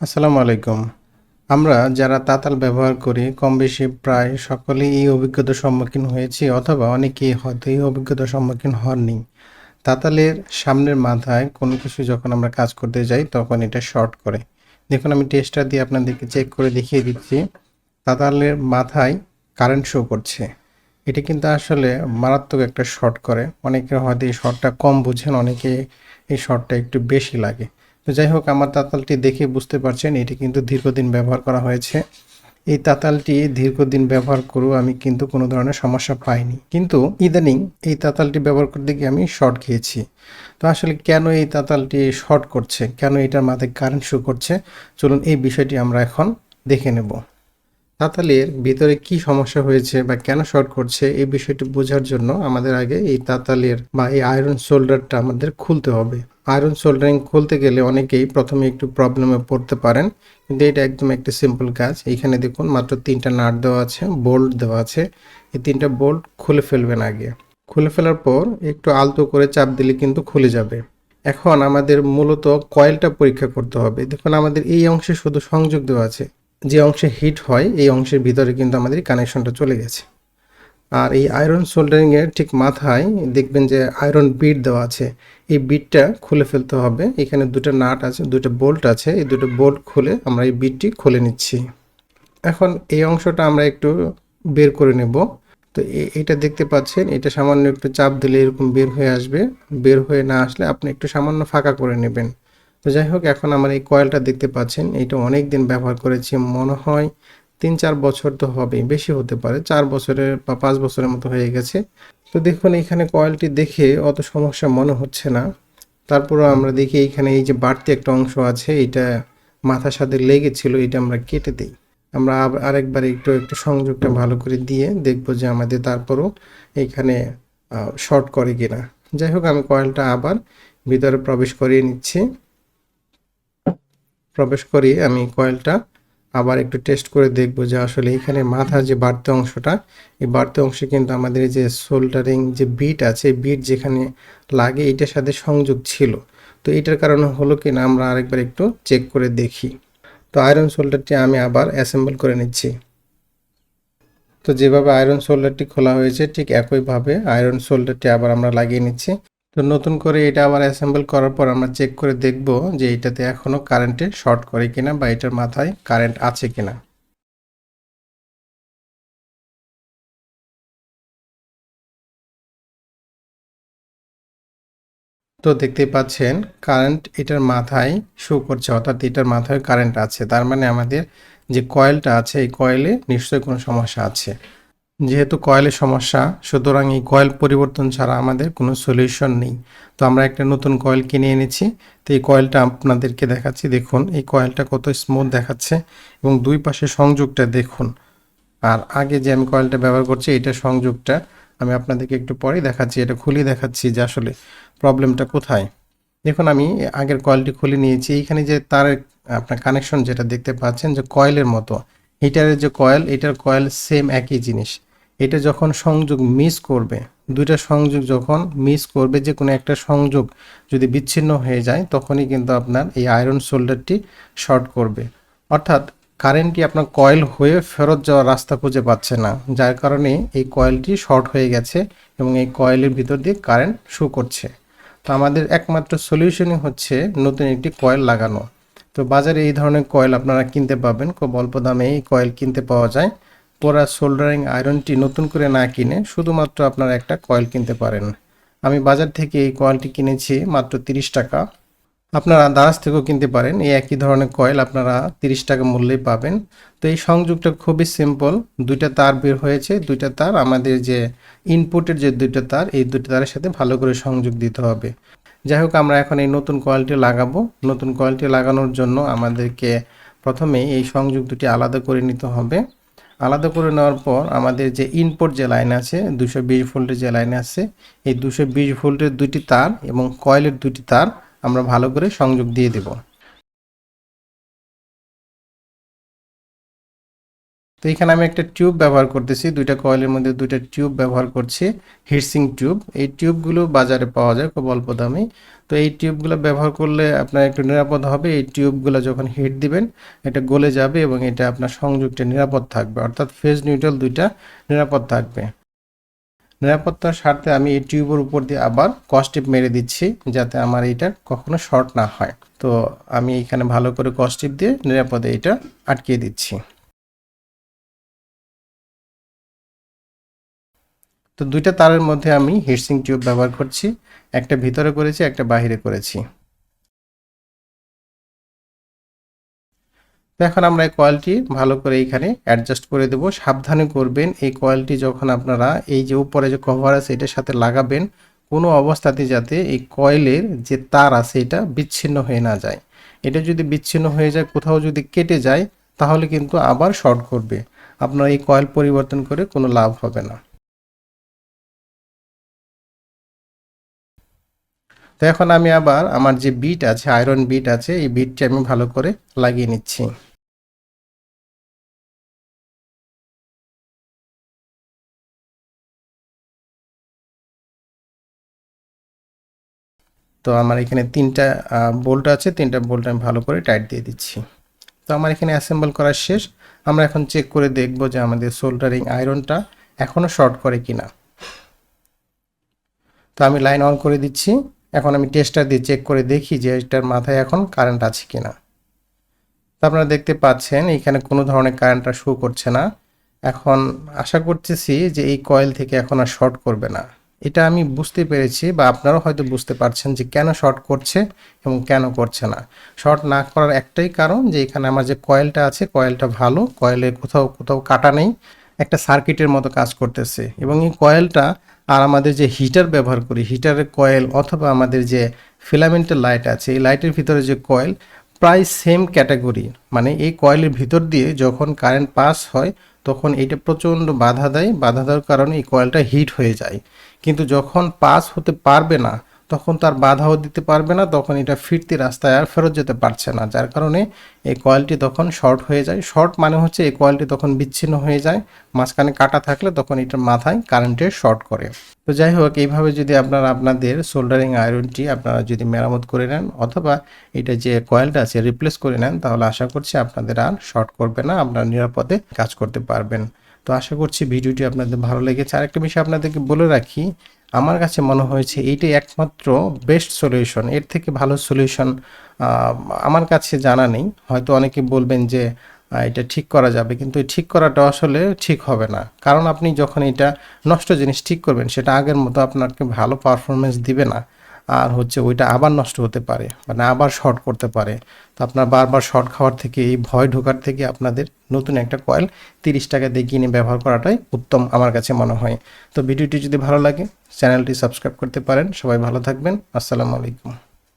আসসালামু আলাইকুম। আমরা যারা তাতাল ব্যবহার করি কম বেশি প্রায় সকলেই এই অভিজ্ঞতার সম্মুখীন হয়েছি অথবা অনেকেই হয়তো এই অভিজ্ঞতার সম্মুখীন হননি। তাতালের সামনের মাথায় কোনো কিছু যখন আমরা কাজ করতে যাই, তখন এটা শর্ট করে। দেখুন, আমি টেস্টার দিয়ে আপনাদেরকে চেক করে দেখিয়ে দিচ্ছি। তাতালের মাথায় কারেন্ট শো করছে। এটা কিন্তু আসলে মারাত্মক একটা শর্ট করে। অনেকে হয়তো এই শর্টটা কম বুঝেন, অনেকে এই শর্টটা একটু বেশি লাগে। তো যাই হোক, আমার তাতালটি দেখে বুঝতে পারছেন, এটি কিন্তু দীর্ঘদিন ব্যবহার করা হয়েছে। এই তাতালটি দীর্ঘদিন ব্যবহার করেও আমি কিন্তু কোনো ধরনের সমস্যা পাইনি। কিন্তু ইদানিং এই তাতালটি ব্যবহার করতে গিয়ে আমি শর্ট খেয়েছি। তো আসলে কেন এই তাতালটি শর্ট করছে? কেন এটার মাথায় কারেন্ট শো করছে? চলুন এই বিষয়টি আমরা এখন দেখে নেব। তাতালের ভিতরে কি সমস্যা হয়েছে বা কেন শর্ট করছে, এই বিষয়টি বোঝার জন্য আমাদের আগে এই তাতালের বা এই আয়রন শোল্ডারটা আমাদের খুলতে হবে। আয়রন সোল্ডারিং খুলতে গেলে অনেকেই প্রথমে একটু প্রবলেমে পড়তে পারেন। কিন্তু এটা একদম একটা সিম্পল কাজ। এইখানে দেখুন মাত্র তিনটা নাট দেওয়া আছে বোল্ট দেওয়া আছে। এই তিনটা বোল্ট খুলে ফেলবেন আগে। খুলে ফেলার পর একটু আলতো করে চাপ দিলে কিন্তু খুলে যাবে। এখন আমাদের মূলত কয়েলটা পরীক্ষা করতে হবে। দেখুন আমাদের এই অংশে শুধু সংযোগ দেওয়া আছে। যে অংশে হিট হয়, এই অংশের ভিতরে কিন্তু আমাদের কানেকশনটা চলে গেছে। আর এই আয়রন সোল্ডারিংয়ের ঠিক মাথায় দেখবেন যে আয়রন বিট দেওয়া আছে। এই বিটটা খুলে ফেলতে হবে। এখানে দুটো নাট আছে, দুটো বোল্ট আছে। এই দুটো বোল্ট খুলে আমরা এই বিটটি খুলে নিচ্ছি। এখন এই অংশটা আমরা একটু বের করে নেব। তো এটা দেখতে পাচ্ছেন, এটা সামান্য একটু চাপ দিলে এরকম বের হয়ে আসবে। বের হয়ে না আসলে আপনি একটু সামান্য ফাঁকা করে নেবেন। তো যাই হোক, এখন আমার এই কয়েলটা দেখতে পাচ্ছেন, এটা অনেক দিন ব্যবহার করেছি, মনে হয় তিন চার বছর তো হবেই, বেশি হতে পারে, চার বছরের বা পাঁচ বছরের মতো হয়ে গেছে। তো দেখুন, এখানে কয়েলটি দেখে অত সমস্যা মনে হচ্ছে না। তারপরও আমরা দেখি এইখানে এই যে বাড়তি একটা অংশ আছে, এটা মাথার সাথে লেগেছিল, এটা আমরা কেটে দিই। আমরা আরেকবার একটু একটু সংযোগটা ভালো করে দিয়ে দেখব যে আমাদের তারপরও এখানে শর্ট করে কিনা। যাই হোক, আমি কয়েলটা আবার ভিতরে প্রবেশ করিয়ে নিচ্ছি। প্রবেশ করিয়ে আমি কয়েলটা আবার একটু টেস্ট করে দেখব যে আসলে এখানে মাথার যে বাড়তি অংশটা, এই বাড়তি অংশে কিন্তু আমাদের যে সোল্ডারিং যে বিট আছে বিট যেখানে লাগে এটার সাথে সংযোগ ছিল। তো এটার কারণে হলো কি না আমরা আরেকবার একটু চেক করে দেখি। তো আয়রন সোল্ডারটি আমি আবার অ্যাসেম্বল করে নিচ্ছি। তো যেভাবে আয়রন সোল্ডারটি খোলা হয়েছে, ঠিক একইভাবে আয়রন সোল্ডারটি আবার আমরা লাগিয়ে নিচ্ছি। তো নতুন করে এটা আবার অ্যাসেম্বল করার পর আমরা চেক করে দেখব যে এটাতে এখনও কারেন্টে শর্ট করে কিনা বা এটার মাথায় কারেন্ট আছে কিনা। তো দেখতে পাচ্ছেন কারেন্ট এটার মাথায় শো করছে, অর্থাৎ এটার মাথায় কারেন্ট আছে। তার মানে আমাদের যে কয়েলটা আছে, এই কয়েলে নিশ্চয়ই কোনো সমস্যা আছে। যেহেতু কয়েলের সমস্যা, সুতরাং এই কয়েল পরিবর্তন ছাড়া আমাদের কোনো সলিউশন নেই। তো আমরা একটা নতুন কয়েল কিনে এনেছি। তো এই কয়েলটা আপনাদেরকে দেখাচ্ছি। দেখুন, এই কয়েলটা কত স্মুথ দেখাচ্ছে এবং দুই পাশে সংযোগটা দেখুন। আর আগে যে আমি কয়েলটা ব্যবহার করছি, এটা সংযোগটা আমি আপনাদেরকে একটু পরেই দেখাচ্ছি। এটা খুলে দেখাচ্ছি যে আসলে প্রবলেমটা কোথায়। দেখুন, আমি আগের কয়েলটি খুলে নিয়েছি। এইখানে যে তার আপনার কানেকশন যেটা দেখতে পাচ্ছেন যে কয়েলের মতো। হিটারের যে কয়েল, এটার কয়েল সেম একই জিনিস। এটা যখন সংযোগ মিস করবে, দুইটা সংযোগ যখন মিস করবে যে কোনো একটা সংযোগ যদি বিচ্ছিন্ন হয়ে যায়, তখনই কিন্তু আপনার এই আয়রন শোল্ডারটি শর্ট করবে। অর্থাৎ কারেন্টটি আপনার কয়েল হয়ে ফেরত যাওয়ার রাস্তা খুঁজে পাচ্ছে না, যার কারণে এই কয়েলটি শর্ট হয়ে গেছে এবং এই কয়েলের ভিতর দিয়ে কারেন্ট শো করছে। তো আমাদের একমাত্র সলিউশনই হচ্ছে নতুন একটি কয়েল লাগানো। তো বাজারে এই ধরনের কয়েল আপনারা কিনতে পাবেন, খুব অল্প দামে এই কয়েল কিনতে পাওয়া যায়। পোড়া সোল্ডারিং আয়রনটি নতুন করে না কিনে শুধুমাত্র আপনারা একটা কয়েল কিনতে পারেন। আমি বাজার থেকে এই কয়েলটি কিনেছি মাত্র তিরিশ টাকা। আপনারা দারাজ থেকেও কিনতে পারেন। এই একই ধরনের কয়েল আপনারা তিরিশ টাকা মূল্যেই পাবেন। তো এই সংযোগটা খুবই সিম্পল। দুইটা তার বের হয়েছে। দুইটা তার আমাদের যে ইনপুটের যে দুইটা তার, এই দুইটা তারের সাথে ভালো করে সংযোগ দিতে হবে। যাই হোক, আমরা এখন এই নতুন কয়েলটি লাগাবো। নতুন কয়েলটি লাগানোর জন্য আমাদেরকে প্রথমে এই সংযোগ দুটি আলাদা করে নিতে হবে। আলাদা করে নেওয়ার পর আমাদের যে ইনপুট যে লাইন আছে দুশো বিশ ভোল্টের যে লাইন আছে, এই দুশো বিশ ভোল্টের দুটি তার এবং কয়েলের দুটি তার আমরা ভালো করে সংযোগ দিয়ে দেব। তো এখানে আমি একটা টিউব ব্যবহার করতেছি, দুইটা কয়েলের মধ্যে দুইটা টিউব ব্যবহার করছি, হিটসিং টিউব। এই টিউবগুলো বাজারে পাওয়া যায় খুব অল্প দামে। তো এই টিউবগুলো ব্যবহার করলে আপনার একটু নিরাপদ হবে। এই টিউবগুলো যখন হিট দিবেন, এটা গলে যাবে এবং এটা আপনার সংযুক্তে নিরাপদ থাকবে। অর্থাৎ ফেজ নিউট্রাল দুইটা নিরাপদ থাকবে। নিরাপত্তার স্বার্থে আমি এই টিউবের উপর দিয়ে আবার কস্টিপ মেরে দিচ্ছি, যাতে আমার এটা কখনো শর্ট না হয়। তো আমি এখানে ভালো করে কস্টিপ দিয়ে নিরাপদে এটা আটকিয়ে দিচ্ছি। তো দুইটা তারের মধ্যে আমি হিটসিং টিউব ব্যবহার করছি, একটা ভিতরে করেছি, একটা বাহিরে করেছি। তো এখন আমরা এই কয়েলটি ভালো করে এইখানে অ্যাডজাস্ট করে দেব। সাবধানে করবেন, এই কয়েলটি যখন আপনারা এই যে উপরে যে কভার আছে, এটার সাথে লাগাবেন, কোনো অবস্থাতে যাতে এই কয়েলের যে তার আছে, এটা বিচ্ছিন্ন হয়ে না যায়। এটা যদি বিচ্ছিন্ন হয়ে যায়, কোথাও যদি কেটে যায়, তাহলে কিন্তু আবার শর্ট করবে। আপনার এই কয়েল পরিবর্তন করে কোনো লাভ হবে না। তো এখন আমি আবার আমার যে বিট আছে আয়রন বিট আছে, এই বিটটি আমি ভালো করে লাগিয়ে নিচ্ছি। তো আমার এখানে তিনটা বোল্ট আছে, তিনটা বোল্ট আমি ভালো করে টাইট দিয়ে দিচ্ছি। তো আমার এখানে অ্যাসেম্বল করা শেষ। আমরা এখন চেক করে দেখব যে আমাদের সোল্ডারিং আয়রনটা এখনও শর্ট করে কিনা। তো আমি লাইন অন করে দিচ্ছি। এখন আমি টেস্টার দিয়ে চেক করে দেখি যে এটার মাথায় এখন কারেন্ট আছে কি না তো আপনারা দেখতে পাচ্ছেন এখানে কোনো ধরনের কারেন্টটা শো করছে না। এখন আশা করতেছি যে এই কয়েল থেকে এখন আর শর্ট করবে না। এটা আমি বুঝতে পেরেছি বা আপনারাও হয়তো বুঝতে পারছেন যে কেন শর্ট করছে এবং কেন করছে না। শর্ট না করার একটাই কারণ যে এখানে আমার যে কয়েলটা আছে কয়েলটা ভালো কয়েলে কোথাও কোথাও কাটা নেই। একটা সার্কিটের মতো কাজ করতেছে। এবং এই কয়েলটা আর আমাদের যে হিটার ব্যবহার করি, হিটারের কয়েল অথবা আমাদের যে ফিলামেন্টের লাইট আছে, এই লাইটের ভিতরে যে কয়েল, প্রায় সেম ক্যাটাগরি মানে এই কয়েলের ভিতর দিয়ে যখন কারেন্ট পাস হয়, তখন এটা প্রচণ্ড বাধা দেয়। বাধা দেওয়ার কারণে এই কয়েলটা হিট হয়ে যায়। কিন্তু যখন পাস হতে পারবে না তখন তার বাধাও দিতে পারবে না, তখন এটা ফিরতি রাস্তায় আর ফেরত যেতে পারছে না। যার কারণে এই কয়েলটি তখন শর্ট হয়ে যায়। শর্ট মানে হচ্ছে এই কয়েলটি তখন বিচ্ছিন্ন হয়ে যায়। মাঝখানে কাটা থাকলে তখন এটার মাথায় কারেন্টের শর্ট করে। তো যাই হোক, এইভাবে যদি আপনারা আপনাদের সোল্ডারিং আয়রনটি আপনারা যদি মেরামত করে নেন অথবা এটা যে কয়েলটা আছে রিপ্লেস করে নেন, তাহলে আশা করছি আপনাদের আর শর্ট করবে না, আপনারা নিরাপদে কাজ করতে পারবেন। তো আশা করছি ভিডিওটি আপনাদের ভালো লেগেছে। আরেকটা বিষয় আপনাদেরকে বলে রাখি আমার কাছে মনে হয়েছে এইটাই একমাত্র বেস্ট সলিউশন এর থেকে ভালো সলিউশন আমার কাছে জানা নেই। হয়তো অনেকে বলবেন যে এটা ঠিক করা যাবে, কিন্তু ঠিক করাটা আসলে ঠিক হবে না। কারণ আপনি যখন এটা নষ্ট জিনিস ঠিক করবেন, সেটা আগের মতো আপনাকে ভালো পারফরমেন্স দিবে না। আর হচ্ছে ওইটা আবার নষ্ট হতে পারে মানে আবার শর্ট করতে পারে। তো আপনার বারবার শর্ট খাওয়ার থেকে, এই ভয় ঢোকার থেকে আপনাদের নতুন একটা কয়েল তিরিশ টাকা দিয়ে কিনে ব্যবহার করাটাই উত্তম আমার কাছে মনে হয়। তো ভিডিওটি যদি ভালো লাগে, চ্যানেলটি সাবস্ক্রাইব করতে পারেন। সবাই ভালো থাকবেন। আসসালামু আলাইকুম।